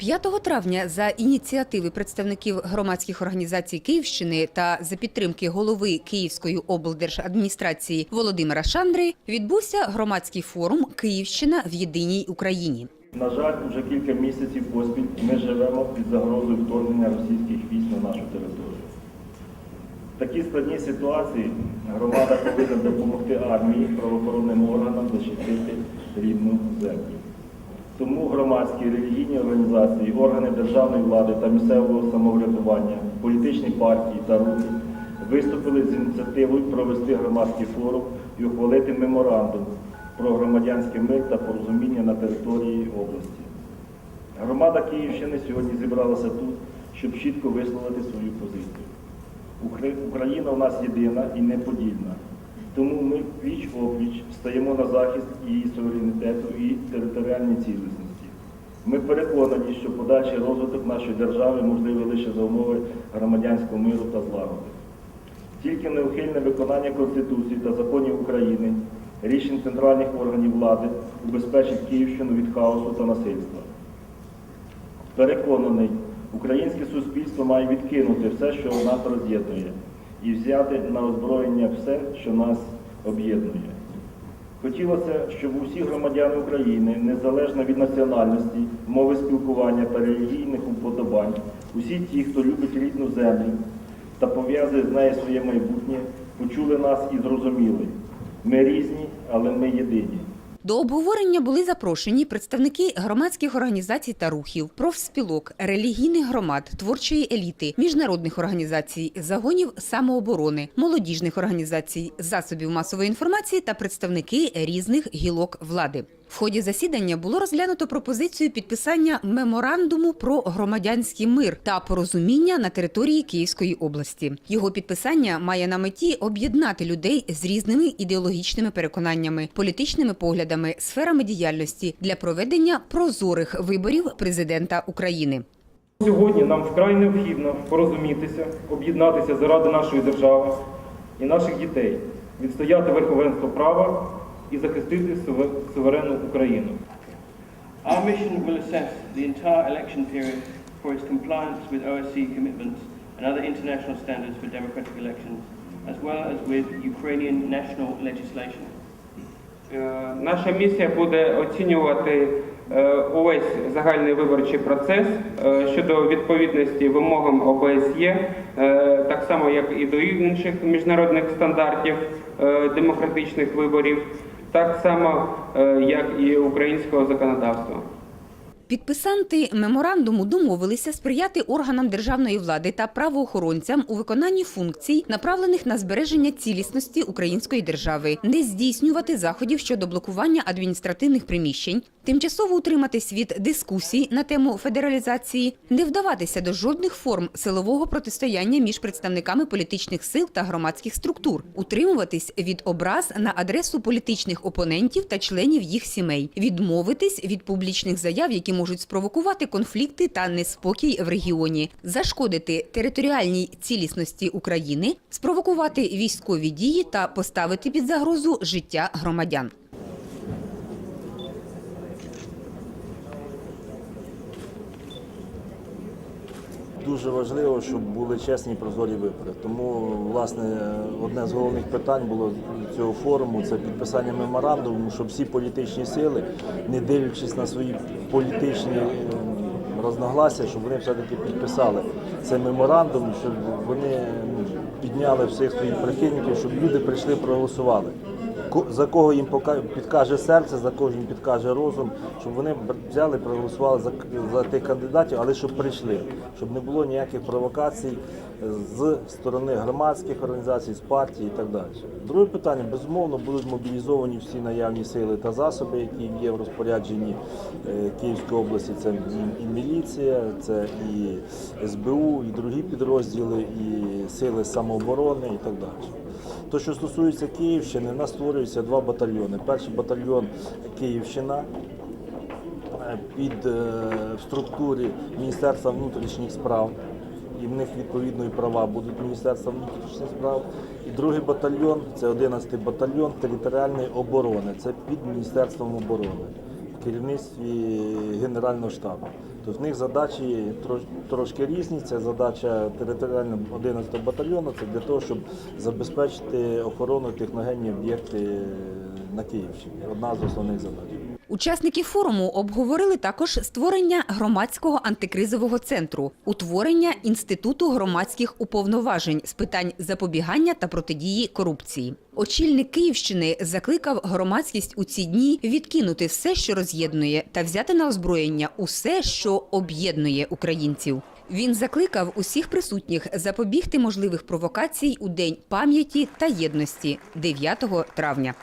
5 травня за ініціативи представників громадських організацій Київщини та за підтримки голови Київської облдержадміністрації Володимира Шандри відбувся громадський форум Київщина в єдиній Україні. На жаль, вже кілька місяців поспіль ми живемо під загрозою вторгнення російських військ на нашу територію. В такій складній ситуації громада повинна допомогти армії, правоохоронним органам захистити рідну землю. Тому громадські релігійні організації, органи державної влади та місцевого самоврядування, політичні партії та рухи виступили з ініціативою провести громадський форум і ухвалити меморандум про громадянський мир та порозуміння на території області. Громада Київщини сьогодні зібралася тут, щоб чітко висловити свою позицію. Україна у нас єдина і неподільна. Тому ми пліч опліч стаємо на захист її суверенітету і територіальної цілісності. Ми переконані, що подальший розвиток нашої держави можливий лише за умови громадянського миру та злагоди. Тільки неухильне виконання Конституції та законів України, рішень центральних органів влади убезпечить Київщину від хаосу та насильства. Переконаний, українське суспільство має відкинути все, що нас роз'єднує, і взяти на озброєння все, що нас об'єднує. Хотілося, щоб усі громадяни України, незалежно від національності, мови спілкування та релігійних уподобань, усі ті, хто любить рідну землю та пов'язує з нею своє майбутнє, почули нас і зрозуміли. Ми різні, але ми єдині. До обговорення були запрошені представники громадських організацій та рухів, профспілок, релігійних громад, творчої еліти, міжнародних організацій, загонів самооборони, молодіжних організацій, засобів масової інформації та представники різних гілок влади. В ході засідання було розглянуто пропозицію підписання меморандуму про громадянський мир та порозуміння на території Київської області. Його підписання має на меті об'єднати людей з різними ідеологічними переконаннями, політичними поглядами, сферами діяльності для проведення прозорих виборів президента України. Сьогодні нам вкрай необхідно порозумітися, об'єднатися заради нашої держави і наших дітей, відстояти верховенство права і захистити суве- суверенну Україну. Our mission will assess the entire election period for its compliance with OSCE commitments and other international standards for democratic elections, as well as with Ukrainian national legislation. Е, Наша місія буде оцінювати е, увесь загальний виборчий процес е, щодо відповідності вимогам ОБСЄ, так само як і до інших міжнародних стандартів демократичних виборів, так само е, як і українського законодавства. Підписанти меморандуму домовилися сприяти органам державної влади та правоохоронцям у виконанні функцій, направлених на збереження цілісності української держави, не здійснювати заходів щодо блокування адміністративних приміщень, тимчасово утриматись від дискусій на тему федералізації, не вдаватися до жодних форм силового протистояння між представниками політичних сил та громадських структур, утримуватись від образ на адресу політичних опонентів та членів їх сімей, відмовитись від публічних заяв, які можуть спровокувати конфлікти та неспокій в регіоні, зашкодити територіальній цілісності України, спровокувати військові дії та поставити під загрозу життя громадян. Дуже важливо, щоб були чесні і прозорі вибори. Тому, власне, одне з головних питань було цього форуму це підписання меморандуму, щоб всі політичні сили, не дивлячись на свої політичні ем, щоб вони все-таки підписали цей меморандум, щоб вони ем, підняли всіх своїх прихильників, щоб люди прийшли проголосували. За кого їм підкаже серце, за кого їм підкаже розум, щоб вони взяли, проголосували за, за тих кандидатів, але щоб прийшли, щоб не було ніяких провокацій е, з сторони громадських організацій, з партій і так далі. Друге питання, безумовно, будуть мобілізовані всі наявні сили та засоби, які є в розпорядженні е, Київської області. Це і міліція, це і СБУ, і другі підрозділи, і сили самооборони і так далі. То, що стосується Київщини, у нас створюються два батальйони. Перший батальйон Київщина е, під е, в структурі Міністерства внутрішніх справ. І в них відповідно і права будуть Міністерства внутрішніх справ. І другий батальйон це 11-й батальйон територіальної оборони. Це під Міністерством оборони. Керівництві Генерального штабу. Тобто в них задачі трошки різні. Це задача територіального 11 батальйону, це для того, щоб забезпечити охорону техногенні об'єкти на Київщині. Одна з основних задач. Учасники форуму обговорили також створення громадського антикризового центру, утворення інституту громадських уповноважень з питань запобігання та протидії корупції. Очільник Київщини закликав громадськість у ці дні відкинути все, що роз'єднує, та взяти на озброєння усе, що об'єднує українців. Він закликав усіх присутніх запобігти можливих провокацій у день пам'яті та єдності 9 травня.